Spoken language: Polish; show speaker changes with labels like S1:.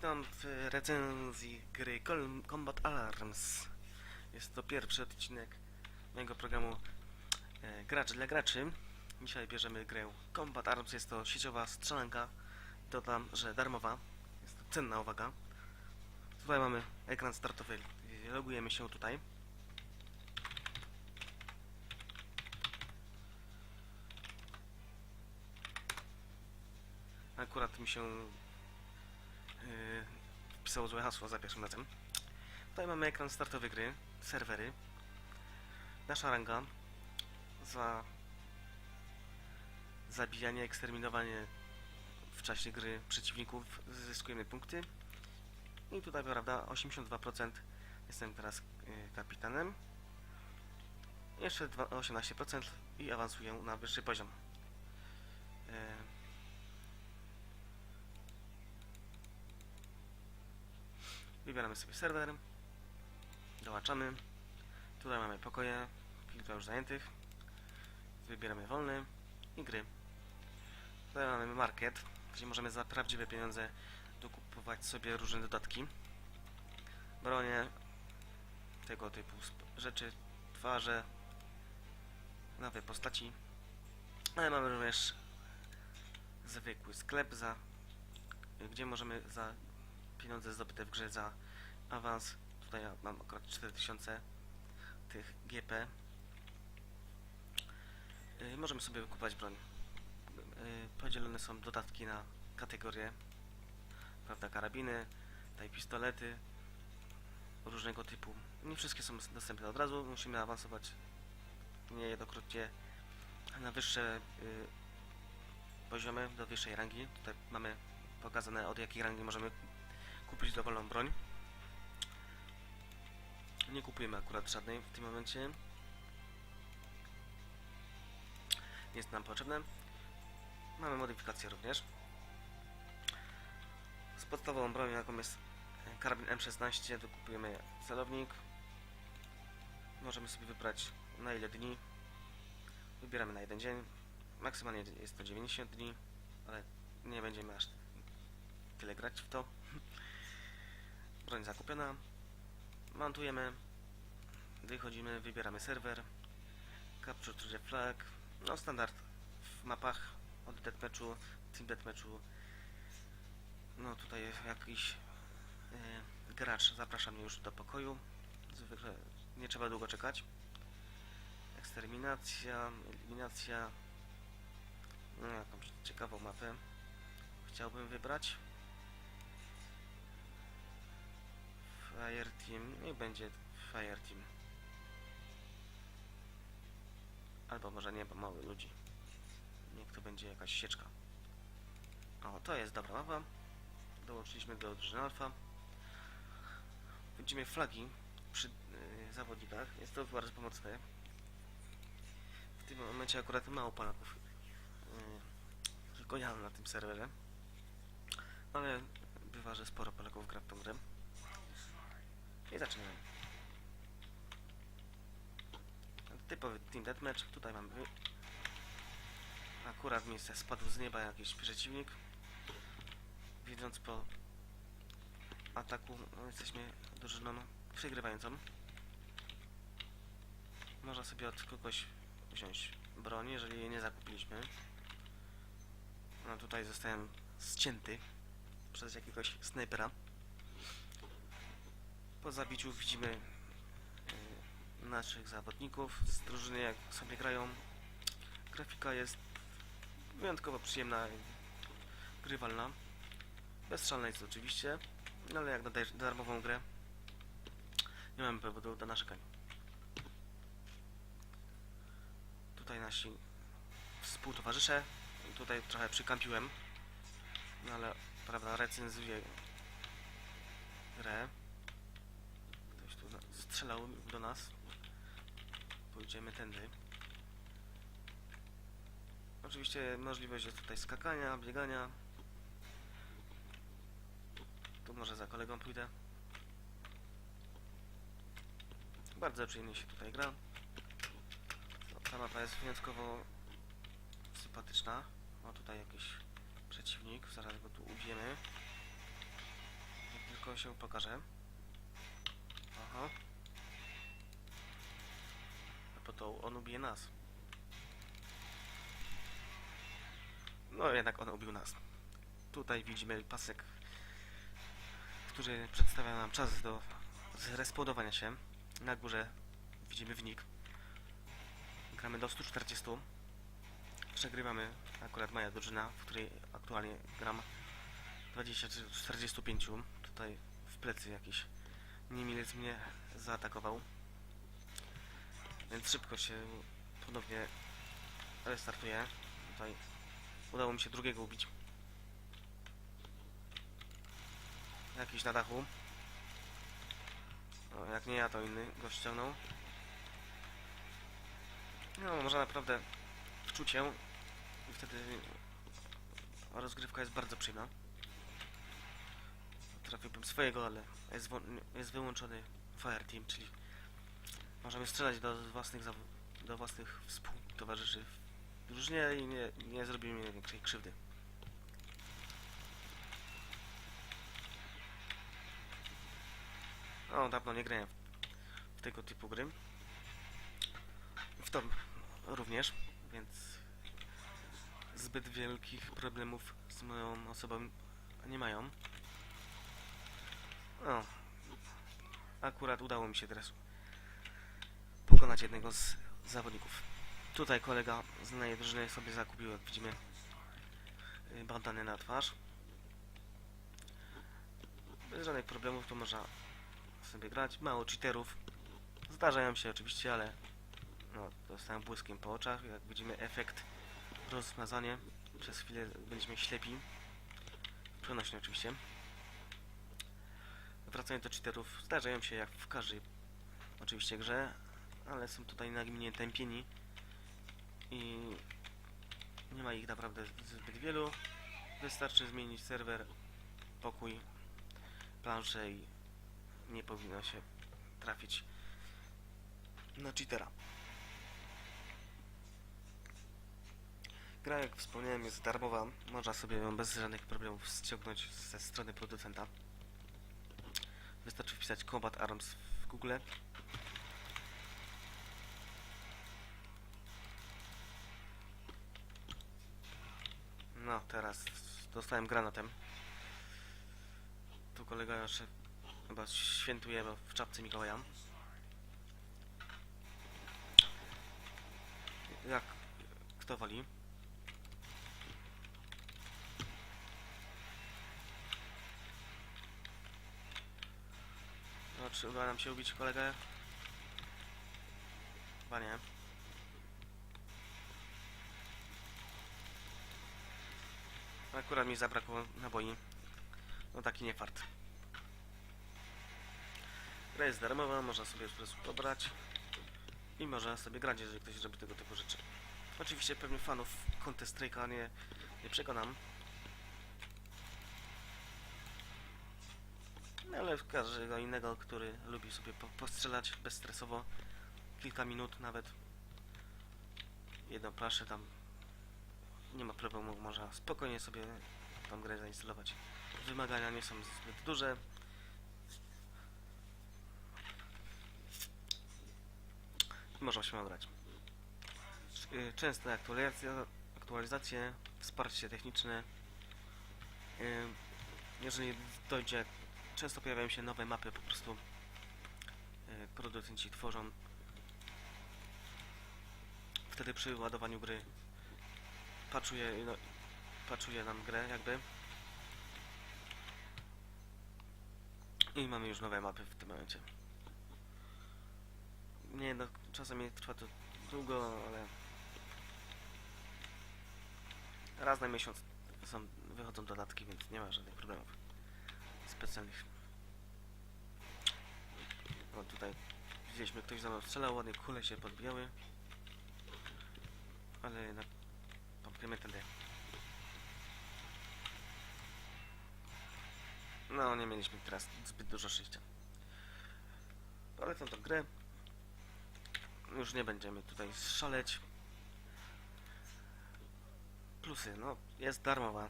S1: Witam w recenzji gry Combat Alarms. Jest to pierwszy odcinek mojego programu e, Gracz dla graczy. Dzisiaj bierzemy grę Combat Arms. Jest to sieciowa strzelanka. Dodam, że darmowa. Jest to cenna uwaga. Tutaj mamy ekran startowy. Logujemy się tutaj. Akurat mi się wpisało złe hasło za pierwszym razem. Tutaj mamy ekran startowy gry, serwery. Nasza ranga za zabijanie, eksterminowanie w czasie gry przeciwników zyskujemy punkty. I tutaj, prawda, 82% jestem teraz yy, kapitanem. Jeszcze dwa- 18% i awansuję na wyższy poziom. Yy, Wybieramy sobie serwer. Dołączamy. Tutaj mamy pokoje, kilka już zajętych. Wybieramy wolny i gry. Tutaj mamy market, gdzie możemy za prawdziwe pieniądze dokupować sobie różne dodatki. Bronie, tego typu rzeczy, twarze, nowe postaci. Ale mamy również zwykły sklep, za, gdzie możemy za pieniądze zdobyte w grze za awans. Tutaj ja mam akurat 4000 tych GP. Yy, możemy sobie kupować broń. Yy, podzielone są dodatki na kategorie. Prawda, karabiny, tutaj pistolety różnego typu. Nie wszystkie są dostępne od razu, musimy awansować niejednokrotnie na wyższe yy, poziomy, do wyższej rangi. Tutaj mamy pokazane od jakiej rangi możemy kupić dowolną broń. Nie kupujemy akurat żadnej w tym momencie. Nie jest nam potrzebne. Mamy modyfikację również. Z podstawową bronią jaką jest karabin M16 dokupujemy celownik. Możemy sobie wybrać na ile dni. Wybieramy na jeden dzień. Maksymalnie jest to 90 dni, ale nie będziemy aż tyle grać w to. Broń zakupiona. Montujemy. Wychodzimy, wybieramy serwer. Capture the flag. No standard w mapach od deathmatchu, team deathmatchu. No tutaj jakiś e, gracz zaprasza mnie już do pokoju. Zwykle nie trzeba długo czekać. Eksterminacja, eliminacja. No, jakąś ciekawą mapę chciałbym wybrać. Fire Team, niech będzie Fire Team. Albo może nie, bo mało ludzi. Niech to będzie jakaś sieczka. O, to jest dobra mapa. Dołączyliśmy do drużyny Alfa. Widzimy flagi przy yy, zawodnikach. Jest to bardzo pomocne. W tym momencie akurat mało Polaków. Yy, tylko ja na tym serwerze. Ale bywa, że sporo Polaków gra w tą grę. I zaczynamy. Typowy Team Deathmatch. Tutaj mamy... Akurat miejsce spadł z nieba jakiś przeciwnik. Widząc po ataku, no, jesteśmy drużyną przegrywającą. Można sobie od kogoś wziąć broń, jeżeli jej nie zakupiliśmy. No tutaj zostałem ścięty przez jakiegoś snajpera. Po zabiciu widzimy y, naszych zawodników z drużyny, jak sobie grają. Grafika jest wyjątkowo przyjemna i grywalna. Bezstrzelna jest oczywiście, no ale jak na darmową grę nie mamy powodu do narzekań. Tutaj nasi współtowarzysze. Tutaj trochę przykampiłem, no ale prawda recenzuję grę. Strzelał do nas. Pójdziemy tędy. Oczywiście możliwość jest tutaj skakania, biegania. Tu może za kolegą pójdę. Bardzo przyjemnie się tutaj gra. Ta mapa jest wyjątkowo sympatyczna. O tutaj jakiś przeciwnik, zaraz go tu ubijemy. szybko się pokaże. Aha. On ubije nas. No jednak on ubił nas. Tutaj widzimy pasek, który przedstawia nam czas do zrespawnowania się. Na górze widzimy wynik. Gramy do 140. Przegrywamy akurat moja drużyna, w której aktualnie gram 20 czy 45. Tutaj w plecy jakiś niemilec mnie zaatakował. Więc szybko się ponownie restartuje. Tutaj udało mi się drugiego ubić. Jakiś na dachu. Jak nie ja, to inny go ściągnął. No, może naprawdę wczuć się i wtedy rozgrywka jest bardzo przyjemna. Trafiłbym swojego, ale jest, jest wyłączony Fireteam, czyli możemy strzelać do własnych do własnych współtowarzyszy w drużynie i nie, nie zrobimy większej krzywdy. O, dawno nie grałem w tego typu gry. W to również, więc zbyt wielkich problemów z moją osobą nie mają. O, akurat udało mi się teraz pokonać jednego z zawodników. Tutaj kolega z drużyny sobie zakupił, jak widzimy, y, bandany na twarz. Bez żadnych problemów to można sobie grać. Mało cheaterów. Zdarzają się oczywiście, ale no, dostałem błyskiem po oczach. Jak widzimy efekt rozmazanie. Przez chwilę byliśmy ślepi. Przenośnie oczywiście. Wracając do cheaterów, zdarzają się jak w każdej oczywiście grze, ale są tutaj nagminnie tępieni i nie ma ich naprawdę zbyt wielu. Wystarczy zmienić serwer, pokój, planszę i nie powinno się trafić na cheatera. Gra, jak wspomniałem, jest darmowa. Można sobie ją bez żadnych problemów ściągnąć ze strony producenta. Wystarczy wpisać Combat Arms w Google. No, teraz dostałem granatem. Tu kolega jeszcze chyba świętuje w czapce Mikołaja. Jak kto woli? No, czy uda nam się ubić kolegę? Chyba nie. Akurat mi zabrakło naboi. No taki nie fart. Gra jest darmowa, można sobie po prostu pobrać i można sobie grać, jeżeli ktoś robi tego typu rzeczy. Oczywiście pewnie fanów Counter Strike'a nie, nie przekonam. No, ale każdego innego, który lubi sobie po, postrzelać bezstresowo, kilka minut nawet, jedną plaszę tam, nie ma problemu, można spokojnie sobie tą grę zainstalować. Wymagania nie są zbyt duże. Można się grać. Y, Częste aktualizacje, aktualizacje, wsparcie techniczne. Y, Jeżeli dojdzie, często pojawiają się nowe mapy, po prostu y, producenci tworzą. Wtedy przy ładowaniu gry paczuje, no, paczuje nam grę jakby. I mamy już nowe mapy w tym momencie. Nie no, czasami trwa to długo, ale raz na miesiąc są, wychodzą dodatki, więc nie ma żadnych problemów specjalnych. No tutaj widzieliśmy, ktoś za mną strzelał, ładnie kule się podbijały. Ale jednak pomkniemy tędy. No, nie mieliśmy teraz zbyt dużo szczęścia. Polecam tą grę. Już nie będziemy tutaj szaleć. Plusy, no, jest darmowa.